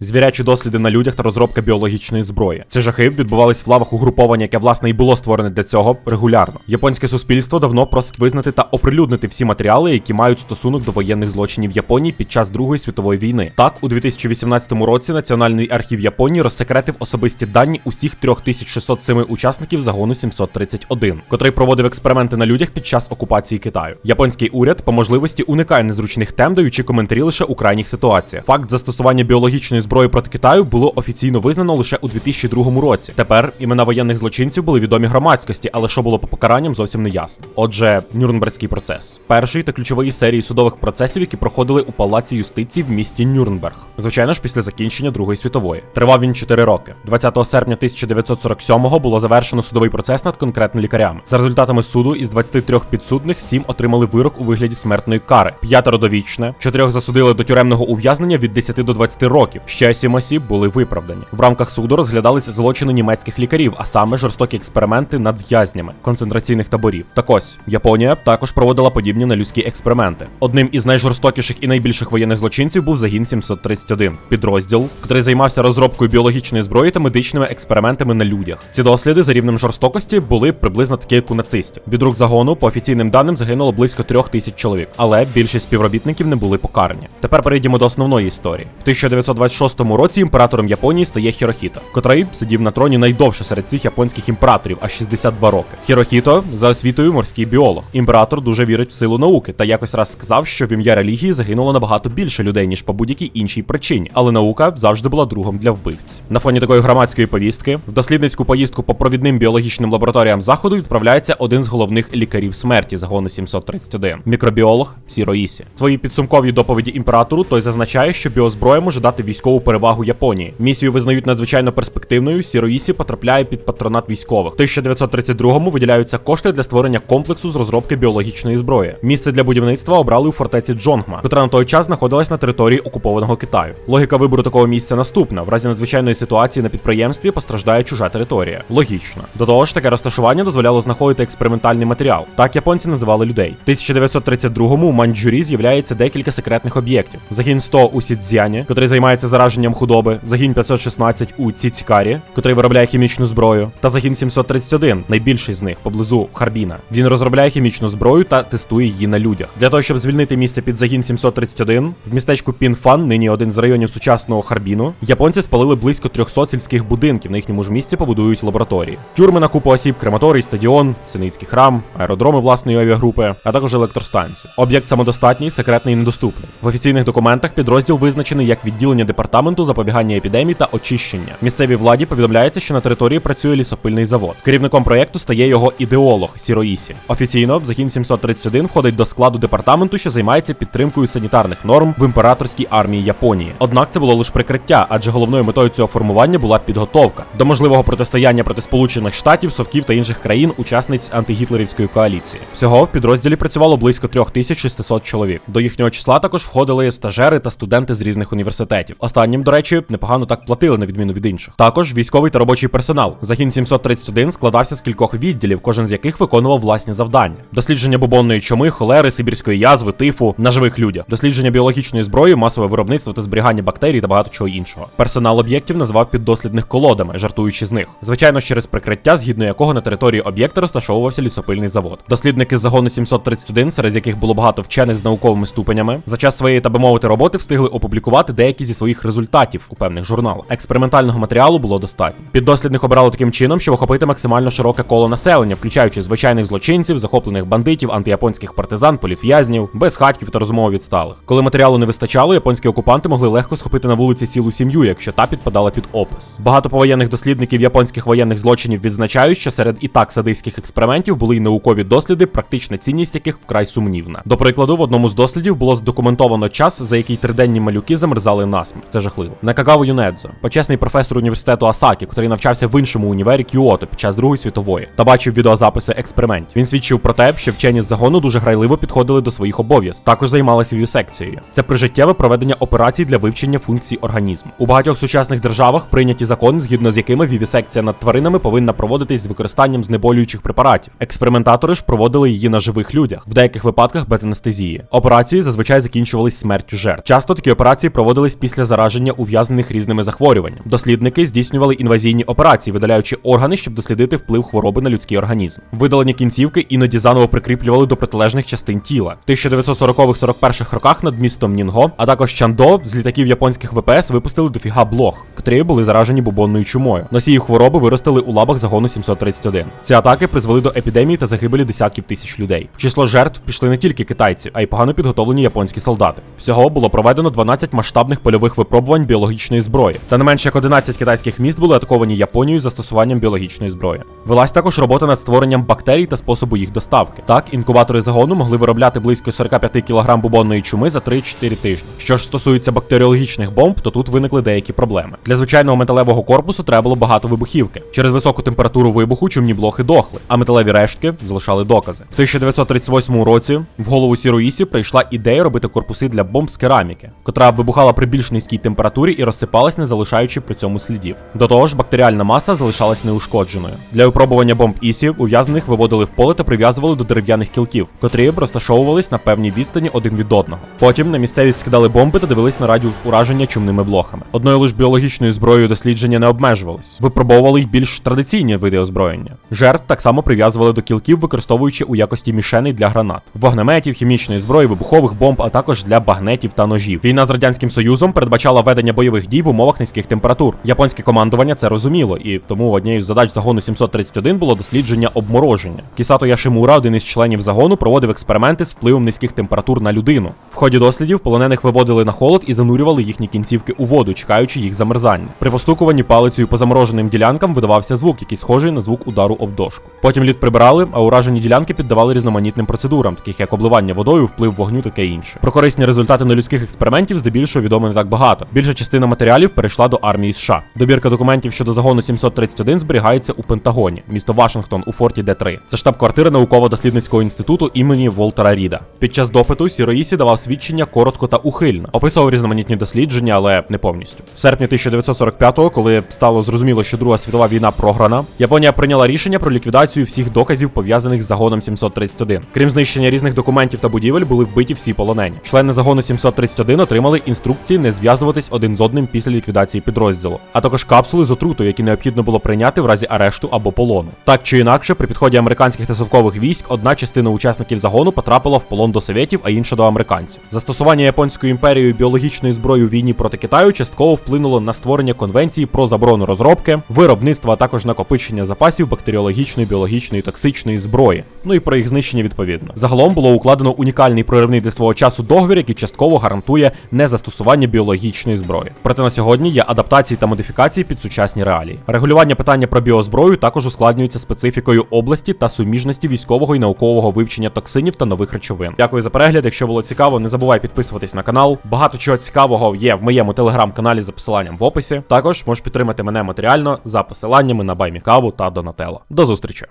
звірячі досліди на людях та розробка біологічної зброї. Ці жахи відбувались в лавах угруповання, яке власне і було створене для цього регулярно. Японське суспільство давно просить визнати та оприлюднити всі матеріали, які мають стосунок до воєнних злочинів Японії під час Другої світової війни. Так, у 2018 році Національний архів Японії розсекретив особисті дані усіх 3607 учасників загону 731, котрий проводив експерименти на людях під час окупації Китаю. Японський уряд по можливості уникає незручних тем, даючи коментарі лише у крайніх ситуаціях. Факт застосування біологічної зброї проти Китаю було офіційно визнано лише у 2002 році. Тепер імена воєнних злочинців були відомі громадськості, але що було по покаранням, зовсім не ясно. Отже, Нюрнберзький процес перший та ключовий серії судових процесів, які проходили у палаці юстиції в місті Нюрнберг. Звичайно ж, після закінчення Другої світової. Тривав він 4 роки. 20 серпня 1947-го було завершено судовий процес над конкретно лікарями. За результатами суду із 23 підсудних 7 отримали вирок у вигляді смертної кари. П'ятеро довічне, чотирьох засудили до тюремного ув'язнення від 10 до 20 років. Ще сім осіб були виправдані. В рамках суду розглядались злочини німецьких лікарів, а саме жорстокі експерименти над в'язнями концентраційних таборів. Так ось Японія також проводила подібні нелюдські експерименти. Одним із найжорстокіших і найбільших воєнних злочинців був загін 731, підрозділ, який займався розробкою біологічної зброї та медичними експериментами на людях. Ці досліди за рівнем жорстокості були приблизно такі, як у нацистів. Від рук загону, по офіційним даним, загинуло близько трьох тисяч чоловік, але більшість співробітників не були покарані. Тепер перейдемо до основної історії. В 1926 році імператором Японії стає Хірохіто, котрий сидів на троні найдовше серед цих японських імператорів, аж 62 роки. Хірохіто за освітою морський біолог. Імператор дуже вірить в силу науки та якось раз сказав, що в ім'я релігії загинуло набагато більше людей, ніж по будь-якій іншій причині, але наука завжди була другом для вбивць. На фоні такої громадської повістки в дослідницьку поїздку по провідним біологічним лабораторіям заходу відправляється один з головних лікарів смерті загону 731 мікробіолог Сіроїсі. В своїй підсумковій доповіді імператору той зазначає, що біозброя може дати військову перевагу Японії. Місію визнають надзвичайно перспективною. Сіроїсі потрапляє під патронат військових. В 1932-му виділяються кошти для створення комплексу з розробки біологічної зброї. Місце для будівництва обрали у фортеці Джонгма, котра на той час знаходилась на території окупованого Китаю. Логіка вибору такого місця наступна: в разі надзвичайної ситуації на підприємстві постраждає чужа територія. Логічно. До того ж, таке розташування дозволяло знаходити експериментальний матеріал. Так японці називали людей. В 1932-му у Маньчжурі з'являється декілька секретних об'єктів. Загін 100 у Сідзяні, котрий займається зараженням худоби, загін 516 у Ціцькарі, котрий виробляє хімічну зброю, та загін 731, найбільший з них поблизу Харбіна. Він розробляє хімічну зброю та тестує її на людях. Для того, щоб звільнити місце під загін 731, в містечку Пінфан, нині один з районів сучасного Харбіну, японці спалили близько 300 сільських будинків. На їхньому ж місці побудують лабораторії. Тюрми на купу осіб, крематорій, стадіон, Синицький храм, аеродроми власної авіагрупи, а також електростанції. Об'єкт самодостатній, секретний і недоступний. В офіційних документах підрозділ визначений як відділення департаменту запобігання епідемій та очищення. Місцевій владі повідомляється, що на території працює лісопильний завод. Керівником проєкту стає його ідеолог Сіроїсі. Офіційно загін 731 входить до складу департаменту, що займається підтримкою санітарних норм в імператорській армії Японії. Однак це було лише прикриття, адже головною метою цього формування була підготовка до можливого протистояння проти Сполучених Штатів, Совків та інших країн-учасниць антигітлерівської коаліції. Всього в підрозділі працювало близько 3600 чоловік. До їхнього числа також входили стажери та студенти з різних університетів. Останнім, до речі, непогано так платили на відміну від інших. Також військовий та робочий персонал. Загін 731 складався з кількох відділів, кожен з яких виконував власні завдання: дослідження бубонної чуми, холери, сибірської язви, тифу на живих людях, дослідження біологічної зброї, масове виробництво та зберігання бактерій та багато чого іншого. Персонал об'єктів називав піддослідних колодами, жартуючи з них. Звичайно, через прикриття, згідно якого на території об'єкта розташовувався лісопильний завод. Дослідники з загону 731, серед яких було багато вчених з науковими ступенями, за час своєї, так би мовити, роботи встигли опублікувати деякі зі своїх результатів у певних журналах. Експериментального матеріалу було достатньо. Піддослідних обрали таким чином, щоб охопити максимально широке коло населення, включаючи звичайних злочинців, захоплених бандитів, антияпонських партизан, політв'язнів, безхатьків та розумово відсталих. Коли матеріалу не вистачало, японські окупанти могли легко схопити на вулиці цілу сім'ю, якщо та підпадала під опис. Багато повоєнних дослідників японських воєнних злочинів відзначають, що серед і так садистських експериментів були й наукові досліди, практична цінність яких вкрай сумнівна. До прикладу, в одному з дослідів було здокументовано час, за який триденні малюки замерзали насмерть. Це жахливо. Накагава Юнедзо, почесний професор університету Асакі, який навчався в іншому універі Кіото під час Другої світової, та бачив відеозаписи експериментів. Він свідчив про те, що вчені з загону дуже грайливо підходили до своїх обов'язків. Також займалися вівісекцією. Це прижиттєве проведення операцій для вивчення функцій організму. У багатьох сучасних державах прийняті закони, згідно з якими вівісекція над тваринами повинна проводитись з використанням знеболюючих препаратів. Експериментатори ж проводили її на живих людях, в деяких випадках без анестезії. Операції зазвичай закінчувались смертю жертв. Часто такі операції проводились після зараження ураження ув'язнених різними захворюваннями. Дослідники здійснювали інвазійні операції, видаляючи органи, щоб дослідити вплив хвороби на людський організм. Видалені кінцівки іноді заново прикріплювали до протилежних частин тіла. В 1940-41 роках над містом Нінго, а також Чандо з літаків японських ВПС випустили дофіга блох, котрі були заражені бубонною чумою. Носії хвороби виростили у лабах загону 731. Ці атаки призвели до епідемії та загибелі десятків тисяч людей. В число жертв пішли не тільки китайці, а й погано підготовлені японські солдати. Всього було проведено 12 масштабних польових випробувань біологічної зброї. Та не менше як 11 китайських міст були атаковані Японією застосуванням біологічної зброї. Велась також робота над створенням бактерій та способу їх доставки. Так, інкубатори загону могли виробляти близько 45 кг бубонної чуми за 3-4 тижні. Що ж стосується бактеріологічних бомб, то тут виникли деякі проблеми. Для звичайного металевого корпусу треба було багато вибухівки. Через високу температуру вибуху чумні блохи дохли, а металеві рештки залишали докази. В 1938 році в голову Сіроїсі прийшла ідея робити корпуси для бомб з кераміки, котра вибухала при більш низькій температурі і розсипалась, не залишаючи при цьому слідів. До того ж, бактеріальна маса залишалась неушкодженою. Для випробування бомб Ісі ув'язнених виводили в поле та прив'язували до дерев'яних кілків, котрі б розташовувались на певній відстані один від одного. Потім на місцевість скидали бомби та дивились на радіус ураження чумними блохами. Одною лише біологічною зброєю дослідження не обмежувались. Випробовували й більш традиційні види озброєння. Жертв так само прив'язували до кілків, використовуючи у якості мішеней для гранат, вогнеметів, хімічної зброї, вибухових бомб, а також для багнетів та ножів. Війна з радянським союзом передбачала ведення бойових дій в умовах низьких температур. Японське командування це розуміло, і тому однією з задач загону 731 було дослідження обмороження. Кісато Яшимура, один із членів загону, проводив експерименти з впливом низьких температур на людину. В ході дослідів полонених виводили на холод і занурювали їхні кінцівки у воду, чекаючи їх замерзання. При постукуванні палицею по замороженим ділянкам видавався звук, який схожий на звук удару об дошку. Потім лід прибирали, а уражені ділянки піддавали різноманітним процедурам, таких як обливання водою, вплив вогню, таке інше. Про корисні результати нелюдських експериментів здебільшого відомо не так багато. Більша частина матеріалів перейшла до армії США. Добірка документів щодо загону 731 зберігається у Пентагоні, місто Вашингтон у форті Д3. Це штаб-квартира науково-дослідницького інституту імені Волтера Ріда. Під час допиту Сіроїсі давав свідчення коротко та ухильно, описував різноманітні дослідження, але не повністю. В серпні 1945-го, коли стало зрозуміло, що Друга світова війна програна, Японія прийняла рішення про ліквідацію всіх доказів пов'язаних з загоном 731. Крім знищення різних документів та будівель, були вбиті всі полонені. Члени загону 731 отримали інструкції не зв'язуватись один з одним після ліквідації підрозділу, а також капсули з отрутою, які необхідно було прийняти в разі арешту або полону. Так чи інакше, при підході американських та совкових військ одна частина учасників загону потрапила в полон до совєтів, а інша до американців. Застосування японською імперією біологічної зброї у війні проти Китаю частково вплинуло на створення конвенції про заборону розробки, виробництва, а також накопичення запасів бактеріологічної, біологічної, токсичної зброї. Ну і про їх знищення відповідно. Загалом було укладено унікальний проривний для свого часу договір, який частково гарантує незастосування біологічної зброї. Проте на сьогодні є адаптації та модифікації під сучасні реалії. Регулювання питання про біозброю також ускладнюється специфікою області та суміжності військового і наукового вивчення токсинів та нових речовин. Дякую за перегляд. Якщо було цікаво, не забувай підписуватись на канал. Багато чого цікавого є в моєму телеграм-каналі за посиланням в описі. Також можеш підтримати мене матеріально за посиланнями на Баймікаву та Донателло. До зустрічі!